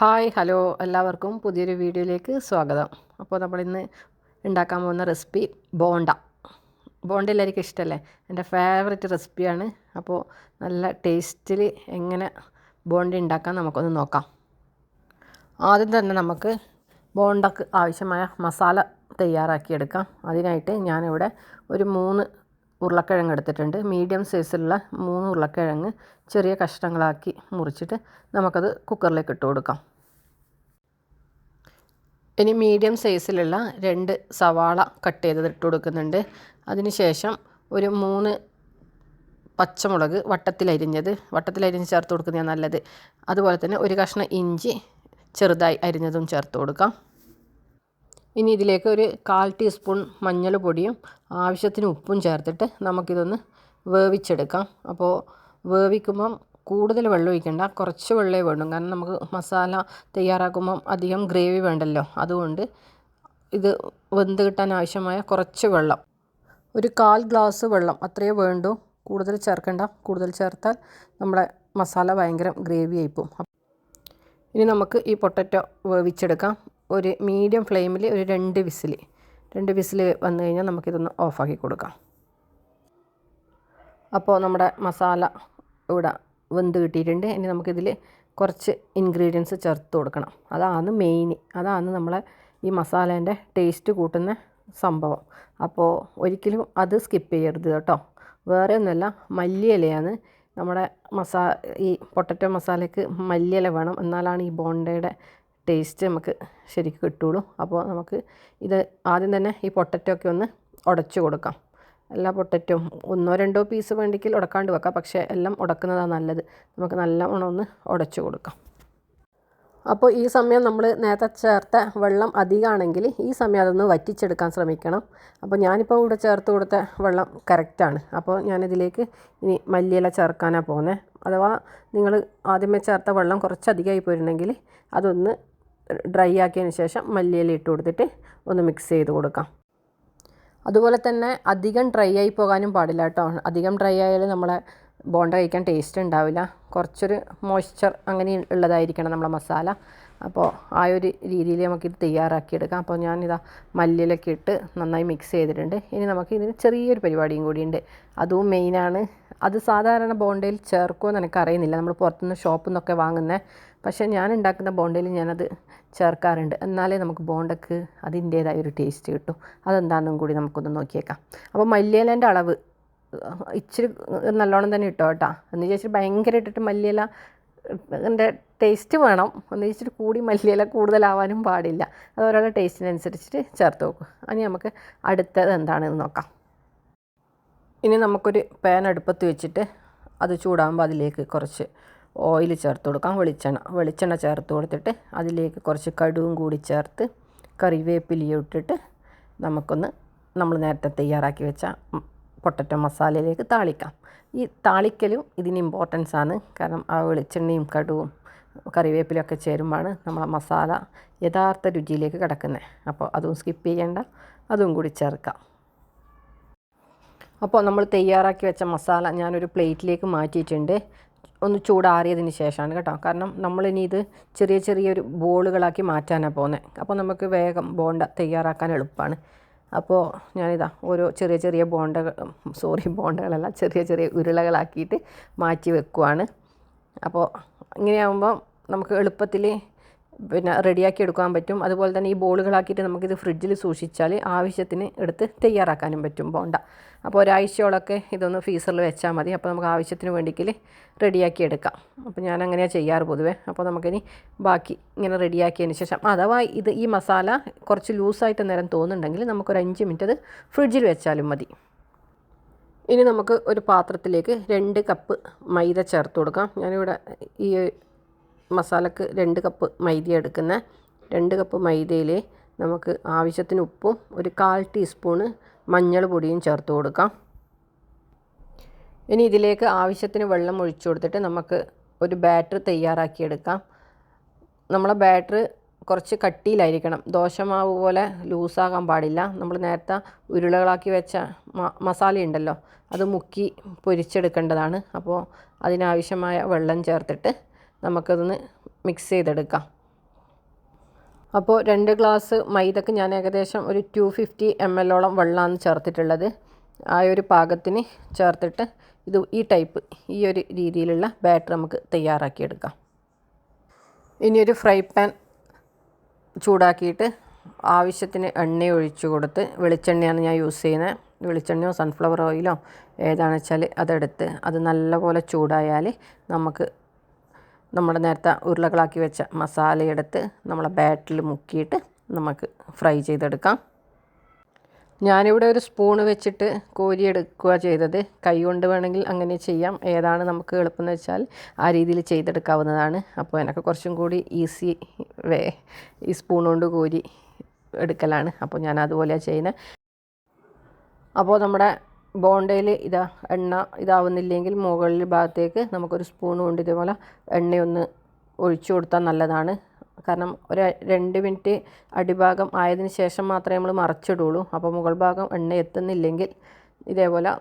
Hi hello എല്ലാവർക്കും പുതിയൊരു വീഡിയോയിലേക്ക് സ്വാഗതം. അപ്പോൾ നമ്മൾ ഇന്ന് ഉണ്ടാക്കാൻ പോകുന്ന റെസിപ്പി ബോണ്ട. ബോണ്ട എല്ലാവർക്കും ഇഷ്ടമല്ലേ? എന്റെ ഫേവററ്റ് റെസിപ്പിയാണ് അപ്പോൾ നല്ല ടേസ്റ്റിൽ എങ്ങനെ ബോണ്ട ഉണ്ടാക്കാൻ നമുക്കൊന്ന് നോക്കാം. ആദ്യം തന്നെ നമുക്ക് ബോണ്ടക്ക് ആവശ്യമായ മസാല തയ്യാറാക്കിയെടുക്കാം. അതിനായിട്ട് ഞാനിവിടെ ഒരു മൂന്ന് ഉരുളക്കിഴങ്ങ് എടുത്തിട്ടുണ്ട്. മീഡിയം സൈസിലുള്ള മൂന്ന് ഉരുളക്കിഴങ്ങ് ചെറിയ കഷ്ണങ്ങളാക്കി മുറിച്ചിട്ട് നമുക്കത് കുക്കറിലേക്ക് ഇട്ട് കൊടുക്കാം. ഇനി മീഡിയം സൈസിലുള്ള രണ്ട് സവാള കട്ട് ചെയ്തത് ഇട്ട് കൊടുക്കുന്നുണ്ട്. അതിനുശേഷം ഒരു മൂന്ന് പച്ചമുളക് വട്ടത്തിലരിഞ്ഞത് വട്ടത്തിലരിഞ്ഞ് ചേർത്ത് കൊടുക്കുന്നതാണ് നല്ലത്. അതുപോലെ തന്നെ ഒരു കഷ്ണം ഇഞ്ചി ചെറുതായി അരിഞ്ഞതും ചേർത്ത് കൊടുക്കാം. ഇനി ഇതിലേക്ക് ഒരു കാൽ ടീസ്പൂൺ മഞ്ഞൾ പൊടിയും ആവശ്യത്തിന് ഉപ്പും ചേർത്തിട്ട് നമുക്കിതൊന്ന് വേവിച്ചെടുക്കാം. അപ്പോൾ വേവിക്കുമ്പം കൂടുതൽ വെള്ളം ഒഴിക്കണ്ട കുറച്ച് വെള്ളമേ വേണ്ടൂ. കാരണം നമുക്ക് മസാല തയ്യാറാക്കുമ്പം അധികം ഗ്രേവി വേണ്ടല്ലോ. അതുകൊണ്ട് ഇത് വെന്ത് കിട്ടാൻ ആവശ്യമായ കുറച്ച് വെള്ളം. ഒരു കാൽ ഗ്ലാസ് വെള്ളം അത്രയേ വേണ്ടൂ. കൂടുതൽ ചേർക്കണ്ട. കൂടുതൽ ചേർത്താൽ നമ്മുടെ മസാല ഭയങ്കര ഗ്രേവി ആയിപ്പോവും ഇനി നമുക്ക് ഈ പൊട്ടറ്റോ വേവിച്ചെടുക്കാം. ഒരു മീഡിയം ഫ്ലെയിമിൽ ഒരു രണ്ട് വിസിൽ രണ്ട് വിസിൽ വന്നു കഴിഞ്ഞാൽ നമുക്കിതൊന്ന് ഓഫാക്കി കൊടുക്കാം. അപ്പോൾ നമ്മുടെ മസാല ഇവിടെ വെന്ത് കിട്ടിയിട്ടുണ്ട്. ഇനി നമുക്കിതിൽ കുറച്ച് ഇൻഗ്രീഡിയൻസ് ചേർത്ത് കൊടുക്കണം. അതാണ് മെയിൻ അതാണ് നമ്മളെ ഈ മസാലേന്റെ ടേസ്റ്റ് കൂട്ടുന്ന സംഭവം. അപ്പോൾ ഒരിക്കലും അത് സ്കിപ്പ് ചെയ്യരുത് കേട്ടോ. വേറെ ഒന്നുമല്ല മല്ലിയിലയാണ് നമ്മുടെ മസാ ഈ പൊട്ടറ്റോ മസാലയ്ക്ക് മല്ലിയില വേണം. എന്നാലാണ് ഈ ബോണ്ടയുടെ ടേസ്റ്റ് നമുക്ക് ശരിക്കും കിട്ടുള്ളൂ. അപ്പോൾ നമുക്ക് ഇത് ആദ്യം തന്നെ ഈ പൊട്ടറ്റോ ഒക്കെ ഒന്ന് ഉടച്ചു കൊടുക്കാം. എല്ലാ പൊട്ടറ്റവും ഒന്നോ രണ്ടോ പീസ് വേണ്ടിക്കിൽ ഉടക്കാണ്ട് വെക്കാം. പക്ഷേ എല്ലാം ഉടക്കുന്നതാണ് നല്ലത്. നമുക്ക് നല്ലവണ്ണം ഒന്ന് ഉടച്ചു കൊടുക്കാം. അപ്പോൾ ഈ സമയം നമ്മൾ നേരത്തെ ചേർത്ത വെള്ളം അധികമാണെങ്കിൽ ഈ സമയം അതൊന്ന് വറ്റിച്ചെടുക്കാൻ ശ്രമിക്കണം. അപ്പോൾ ഞാനിപ്പോൾ ഇവിടെ ചേർത്ത് കൊടുത്ത വെള്ളം കറക്റ്റാണ് അപ്പോൾ ഞാനിതിലേക്ക് ഇനി മല്ലിയില ചേർക്കാനാണ് പോകുന്നത്. അഥവാ നിങ്ങൾ ആദ്യമേ ചേർത്ത വെള്ളം കുറച്ചധികമായി പോയിട്ടുണ്ടെങ്കിൽ അതൊന്ന് ഡ്രൈ ആക്കിയതിന് ശേഷം മല്ലിയില ഇട്ട് കൊടുത്തിട്ട് ഒന്ന് മിക്സ് ചെയ്ത് കൊടുക്കാം. അതുപോലെ തന്നെ അധികം ഡ്രൈ ആയി പോകാനും പാടില്ല കേട്ടോ. അധികം ഡ്രൈ ആയാൽ നമ്മളെ ബോണ്ട കഴിക്കാൻ ടേസ്റ്റ് ഉണ്ടാവില്ല. കുറച്ചൊരു മോയ്സ്ചർ അങ്ങനെ ഉള്ളതായിരിക്കണം നമ്മളെ മസാല. അപ്പോൾ ആ ഒരു രീതിയിൽ നമുക്കിത് തയ്യാറാക്കിയെടുക്കാം. അപ്പോൾ ഞാനിതാ മല്ലിയിലൊക്കെ ഇട്ട് നന്നായി മിക്സ് ചെയ്തിട്ടുണ്ട്. ഇനി നമുക്ക് ഇതിന് ചെറിയൊരു പരിപാടിയും കൂടിയുണ്ട്. അതും മെയിനാണ് അത് സാധാരണ ബോണ്ടയിൽ ചേർക്കുമോ എന്ന് എനിക്കറിയുന്നില്ല. നമ്മൾ പുറത്തുനിന്ന് ഷോപ്പിൽ നിന്നൊക്കെ വാങ്ങുന്നത് പക്ഷേ ഞാൻ ഉണ്ടാക്കുന്ന ബോണ്ടയിൽ ഞാനത് ചേർക്കാറുണ്ട്. എന്നാലേ നമുക്ക് ബോണ്ടക്ക് അതിന്റേതായ ഒരു ടേസ്റ്റ് കിട്ടും. അതെന്താണെന്നും കൂടി നമുക്കൊന്ന് നോക്കിയേക്കാം. അപ്പോൾ മല്ലിയിലേന്റെ അളവ് ഇച്ചിരി നല്ലോണം തന്നെ ഇട്ടോ കേട്ടോ. എന്ന് ചോദിച്ചിട്ട് ഭയങ്കര ഇട്ടിട്ട് മല്ലിയില എന്റെ ടേസ്റ്റ് വേണം. എന്ന് വെച്ചിട്ട് കൂടി മല്ലിയില കൂടുതലാവാനും പാടില്ല. അത് ഓരോരോ ടേസ്റ്റിനനുസരിച്ചിട്ട് ചേർത്ത് നോക്കും. ഇനി നമുക്ക് അടുത്തത് എന്താണെന്ന് നോക്കാം. ഇനി നമുക്കൊരു പാൻ അടുപ്പത്ത് വെച്ചിട്ട് അത് ചൂടാകുമ്പോൾ അതിലേക്ക് കുറച്ച് ഓയിൽ ചേർത്ത് കൊടുക്കാം. വെളിച്ചെണ്ണ വെളിച്ചെണ്ണ ചേർത്ത് കൊടുത്തിട്ട് അതിലേക്ക് കുറച്ച് കടുവും കൂടി ചേർത്ത് കറിവേപ്പിലയും ഇട്ടിട്ട് നമുക്കൊന്ന് നമ്മൾ നേരത്തെ തയ്യാറാക്കി വെച്ച പൊട്ടറ്റോ മസാലയിലേക്ക് താളിക്കാം. ഈ താളിക്കലും ഇതിന് ഇമ്പോർട്ടൻസ് ആണ്. കാരണം ആ വെളിച്ചെണ്ണയും കടുവും കറിവേപ്പിലൊക്കെ ചേരുമ്പോഴാണ് നമ്മളെ മസാല യഥാർത്ഥ രുചിയിലേക്ക് കിടക്കുന്നത് അപ്പോൾ അതും സ്കിപ്പ് ചെയ്യേണ്ട. അതും കൂടി ചേർക്കാം. അപ്പോൾ നമ്മൾ തയ്യാറാക്കി വെച്ച മസാല ഞാനൊരു പ്ലേറ്റിലേക്ക് മാറ്റിയിട്ടുണ്ട്. ഒന്ന് ചൂടാറിയതിന് ശേഷമാണ് കേട്ടോ. കാരണം നമ്മളിനി ഇത് ചെറിയ ചെറിയൊരു ബോളുകളാക്കി മാറ്റാനാണ് പോകുന്നത് അപ്പോൾ നമുക്ക് വേഗം ബോണ്ട തയ്യാറാക്കാൻ എളുപ്പമാണ് അപ്പോൾ ഞാനിതാ ഓരോ ചെറിയ ചെറിയ ബോണ്ട സോറി ബോണ്ടകളല്ല ചെറിയ ചെറിയ ഉരുളകളാക്കിയിട്ട് മാറ്റി വെക്കുവാണ്. അപ്പോൾ ഇങ്ങനെയാകുമ്പോൾ നമുക്ക് എളുപ്പത്തിൽ പിന്നെ റെഡിയാക്കി എടുക്കാൻ പറ്റും. അതുപോലെ തന്നെ ഈ ബോളുകളാക്കിയിട്ട് നമുക്കിത് ഫ്രിഡ്ജിൽ സൂക്ഷിച്ചാൽ ആവശ്യത്തിന് എടുത്ത് തയ്യാറാക്കാനും പറ്റും ബോണ്ട. അപ്പോൾ ഒരാഴ്ചയോളൊക്കെ ഇതൊന്ന് ഫീസറിൽ വെച്ചാൽ മതി. അപ്പോൾ നമുക്ക് ആവശ്യത്തിന് വേണ്ടിക്കിൽ റെഡിയാക്കി എടുക്കാം. അപ്പോൾ ഞാൻ അങ്ങനെയാണ് ചെയ്യാറ് പൊതുവേ. അപ്പോൾ നമുക്കിനി ബാക്കി ഇങ്ങനെ റെഡിയാക്കിയതിന് ശേഷം അഥവാ ഇത് ഈ മസാല കുറച്ച് ലൂസായിട്ട് നേരം തോന്നുന്നുണ്ടെങ്കിൽ നമുക്കൊരു അഞ്ച് മിനിറ്റ് അത് ഫ്രിഡ്ജിൽ വെച്ചാലും മതി. ഇനി നമുക്ക് ഒരു പാത്രത്തിലേക്ക് രണ്ട് കപ്പ് മൈദ ചേർത്ത് കൊടുക്കാം. ഞാനിവിടെ ഈ മസാലക്ക് രണ്ട് കപ്പ് മൈദ എടുക്കുന്ന രണ്ട് കപ്പ് മൈദയിൽ നമുക്ക് ആവശ്യത്തിന് ഉപ്പും ഒരു കാൽ ടീസ്പൂണ് മഞ്ഞൾ പൊടിയും ചേർത്ത് കൊടുക്കാം. ഇനി ഇതിലേക്ക് ആവശ്യത്തിന് വെള്ളം ഒഴിച്ചു കൊടുത്തിട്ട് നമുക്ക് ഒരു ബാറ്റർ തയ്യാറാക്കിയെടുക്കാം നമ്മളെ ബാറ്റർ കുറച്ച് കട്ടിയിലായിരിക്കണം. ദോശമാവ് പോലെ ലൂസാകാൻ പാടില്ല. നമ്മൾ നേരത്തെ ഉരുളകളാക്കി വെച്ച മസാല ഉണ്ടല്ലോ അത് മുക്കി പൊരിച്ചെടുക്കേണ്ടതാണ്. അപ്പോൾ അതിനാവശ്യമായ വെള്ളം ചേർത്തിട്ട് നമുക്കതൊന്ന് മിക്സ് ചെയ്തെടുക്കാം. അപ്പോൾ രണ്ട് ഗ്ലാസ് മൈദക്ക് ഞാൻ ഏകദേശം ഒരു ടു ഫിഫ്റ്റി എം എല്ലോളം വെള്ളമാണ് ചേർത്തിട്ടുള്ളത്. ആ ഒരു പാകത്തിന് ചേർത്തിട്ട് ഇത് ഈ ടൈപ്പ് ഈ ഒരു രീതിയിലുള്ള ബാറ്റർ നമുക്ക് തയ്യാറാക്കിയെടുക്കാം. ഇനിയൊരു ഫ്രൈ പാൻ ചൂടാക്കിയിട്ട് ആവശ്യത്തിന് എണ്ണ ഒഴിച്ചു കൊടുത്ത് വെളിച്ചെണ്ണയാണ് ഞാൻ യൂസ് ചെയ്യുന്നത്. വെളിച്ചെണ്ണയോ സൺഫ്ലവർ ഓയിലോ ഏതാണെന്ന് വെച്ചാൽ അതെടുത്ത് അത് നല്ലപോലെ ചൂടായാൽ നമുക്ക് നമ്മുടെ നേരത്തെ ഉരുളകളാക്കി വെച്ച മസാല എടുത്ത് നമ്മളെ ബാറ്റിൽ മുക്കിയിട്ട് നമുക്ക് ഫ്രൈ ചെയ്തെടുക്കാം. ഞാനിവിടെ ഒരു സ്പൂൺ വെച്ചിട്ട് കോരിയെടുക്കുക ചെയ്തത്. കൈ കൊണ്ട് വേണമെങ്കിൽ അങ്ങനെ ചെയ്യാം. ഏതാണ് നമുക്ക് എളുപ്പമെന്ന് വെച്ചാൽ ആ രീതിയിൽ ചെയ്തെടുക്കാവുന്നതാണ്. അപ്പോൾ എനിക്ക് കുറച്ചും കൂടി ഈസി വേ ഈ സ്പൂൺ കൊണ്ട് കോരി എടുക്കലാണ്. അപ്പോൾ ഞാൻ അതുപോലെയാണ് ചെയ്യുന്നത്. അപ്പോൾ നമ്മുടെ ബോണ്ടയിൽ ഇതാ എണ്ണ ഇതാവുന്നില്ലെങ്കിൽ മുകളിൽ ഭാഗത്തേക്ക് നമുക്കൊരു സ്പൂൺ കൊണ്ട് ഇതേപോലെ എണ്ണയൊന്ന് ഒഴിച്ചു കൊടുത്താൽ നല്ലതാണ്. കാരണം ഒരു രണ്ട് മിനിറ്റ് അടിഭാഗം ആയതിന് ശേഷം മാത്രമേ നമ്മൾ മറച്ചിടുള്ളൂ. അപ്പോൾ മുകൾ ഭാഗം എണ്ണ എത്തുന്നില്ലെങ്കിൽ ഇതേപോലെ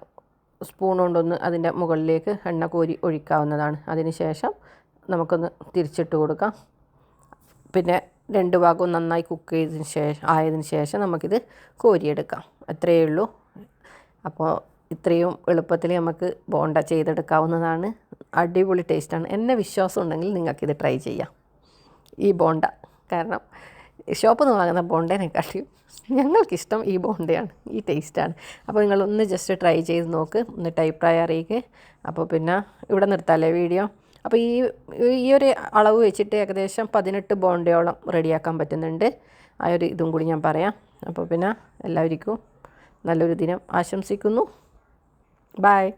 സ്പൂൺ കൊണ്ടൊന്ന് അതിന്റെ മുകളിലേക്ക് എണ്ണ കോരി ഒഴിക്കാവുന്നതാണ്. അതിന് ശേഷം നമുക്കൊന്ന് തിരിച്ചിട്ട് കൊടുക്കാം. പിന്നെ രണ്ട് ഭാഗവും നന്നായി കുക്ക് ചെയ്തതിന് ശേഷം ആയതിന് ശേഷം നമുക്കിത് കോരിയെടുക്കാം. അത്രയേ ഉള്ളൂ. അപ്പോൾ ഇത്രയും എളുപ്പത്തിൽ നമുക്ക് ബോണ്ട ചെയ്തെടുക്കാവുന്നതാണ്. അടിപൊളി ടേസ്റ്റാണ് എന്നെ വിശ്വാസം ഉണ്ടെങ്കിൽ നിങ്ങൾക്കിത് ട്രൈ ചെയ്യാം. ഈ ബോണ്ട. കാരണം ഷോപ്പിൽ നിന്ന് വാങ്ങുന്ന ബോണ്ടേനെക്കാട്ടിയും ഞങ്ങൾക്കിഷ്ടം ഈ ബോണ്ടയാണ്. ഈ ടേസ്റ്റാണ് അപ്പോൾ നിങ്ങളൊന്ന് ജസ്റ്റ് ട്രൈ ചെയ്ത് നോക്ക്. എന്നിട്ട് അഭിപ്രായം അറിയിക്കുക അപ്പോൾ പിന്നെ ഇവിടെ നിർത്താമല്ലേ വീഡിയോ അപ്പോൾ ഈ ഈ ഒരു അളവ് വെച്ചിട്ട് ഏകദേശം പതിനെട്ട് ബോണ്ടയോളം റെഡിയാക്കാൻ പറ്റുന്നുണ്ട്. ആ ഒരു ഇതും കൂടി ഞാൻ പറയാം. അപ്പോൾ പിന്നെ എല്ലാവർക്കും നല്ലൊരു ദിനം ആശംസിക്കുന്നു. ബായ്